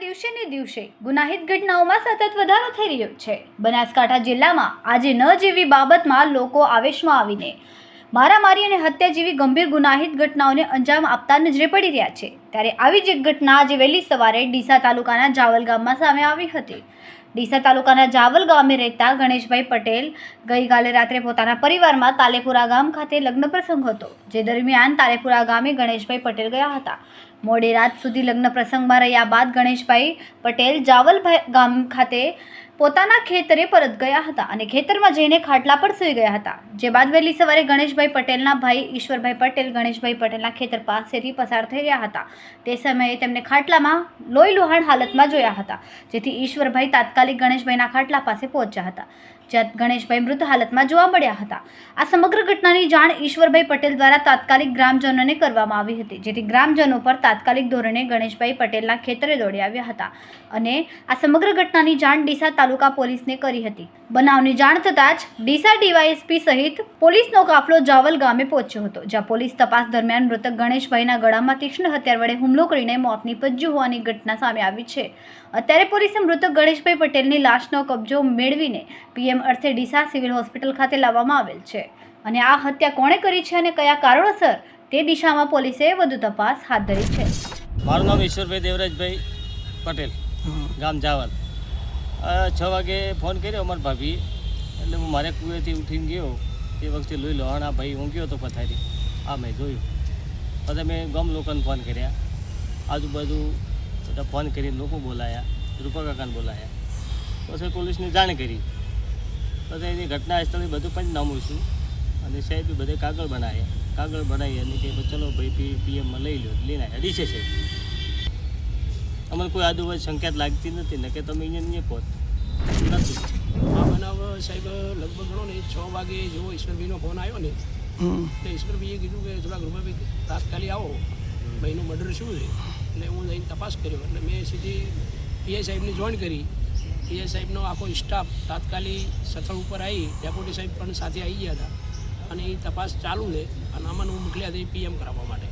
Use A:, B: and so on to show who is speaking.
A: દિવસે ગુનાહિત ઘટનાઓમાં સતત વધારો થઈ રહ્યો છે. બનાસકાંઠા જિલ્લામાં આજે ન જેવી બાબતમાં લોકો આવેશમાં આવીને મારામારી અને હત્યા જેવી ગંભીર ગુનાહિત ઘટનાઓને અંજામ આપતા નજરે પડી રહ્યા છે. ત્યારે આવી જ એક ઘટના આજે વહેલી સવારે ડીસા તાલુકાના જાવલ ગામમાં સામે આવી હતી. ડીસા તાલુકાના જાવલ ગામે રહેતા ગણેશભાઈ પટેલ ગઈકાલે રાત્રે પોતાના પરિવારમાં તાલેપુરા ગામ ખાતે લગ્ન પ્રસંગ હતો, જે દરમિયાન તાલેપુરા ગામે ગણેશભાઈ પટેલ ગયા હતા. મોડી રાત સુધી લગ્ન પ્રસંગમાં રહ્યા બાદ ગણેશભાઈ પટેલ જાવલભાઈ ગામ ખાતે પોતાના ખેતરે પરત ગયા હતા અને ખેતરમાં જઈને ખાટલા પર સૂઈ ગયા હતા. જે બાદ વહેલી સવારે ગણેશભાઈ પટેલના ભાઈ, ઈશ્વરભાઈ પટેલ, ગણેશભાઈ પટેલના ખેતર પાસેથી પસાર થઈ રહ્યા હતા. તે સમયે તેમને ખાટલામાં લોહી લુહાણ હાલતમાં જોયા હતા, જેથી ઈશ્વરભાઈ તાત્કાલિક ગણેશભાઈના ખાટલા પાસે પહોંચ્યા હતા. જ્યાં ગણેશભાઈ મૃત હાલતમાં જોવા મળ્યા હતા. આ સમગ્ર ઘટનાની જાણ ઈશ્વરભાઈ પટેલ દ્વારા તાત્કાલિક ગ્રામજનોને કરવામાં આવી હતી, જેથી ગ્રામજનો પર તાત્કાલિક ધોરણે ગણેશભાઈ પટેલના ખેતરે દોડી આવ્યા હતા. અને આ સમગ્ર ઘટનાની જાણ ડીસા તાલુકા પોલીસને કરી હતી. બનાવની જાણ થતાં જ ડીસા ડીવાયએસપી સહિત પોલીસનો કાફલો જાવલ ગામે પહોંચ્યો હતો જ્યાં પોલીસ તપાસ દરમિયાન મૃતક ગણેશભાઈના ગળામાં તીક્ષ્ણ હથિયાર વડે હુમલો કરીને મોત નિપજ્યું હોવાની ઘટના સામે આવી છે. અત્યારે પોલીસે મૃતક ગણેશભાઈ પટેલની લાશનો કબજો મેળવીને પીએમ અર્થે ડીસા સિવિલ હોસ્પિટલ ખાતે લાવવામાં આવેલ છે. અને આ હત્યા કોણે કરી છે અને કયા કારણોસર તે દિશામાં પોલીસે વધુ તપાસ હાથ ધરી છે.
B: મારું નામ ઈશ્વરભાઈ દેવરાજભાઈ પટેલ ગામ જાવલ. છ વાગે ફોન કર્યો અમારા ભાભી. એટલે હું મારે કુવેથી ઉઠીને ગયો. તે વખતે લોહી લોહાણા ભાઈ ઊંઘ્યો હતો પથારી. આ મેં જોયું. પછી મેં ગમ લોકોને ફોન કર્યા. આજુબાજુ બધા ફોન કરીને લોકો બોલાયા રૂપાકાકાને બોલાયા. પછી પોલીસને જાણ કરી. પછી એની ઘટના સ્થળે બધું પંચનામું છું અને સાહેબ બધે કાગળ બનાવ્યા. કાગળ બનાવી અને કે ચલો ભાઈ પીએમમાં લઈ લો લઈને ડીસે છે અમને કોઈ આજુબાજુ સંકેત લાગતી નથી ને કે તમે અહીંયા નહીં પહોંચ. નથી.
C: આ બનાવ સાહેબ લગભગ ગણો ને છ વાગે જેવો ઈશ્વરભાઈનો ફોન આવ્યો ને એટલે ઈશ્વરભાઈએ કીધું કે થોડાક રૂપાભાઈ તાત્કાલિક આવો. ભાઈનું મર્ડર શું છે? એટલે હું જઈને તપાસ કર્યો. એટલે મેં સીધી પીએસ સાહેબને જોઈન કરી. પીએસ સાહેબનો આખો સ્ટાફ તાત્કાલિક સ્થળ ઉપર આવી. ડેપ્યુટી સાહેબ પણ સાથે આવી ગયા હતા. અને એ તપાસ ચાલુ છે. અને અમને હું મોકલ્યા હતા પીએમ કરાવવા માટે.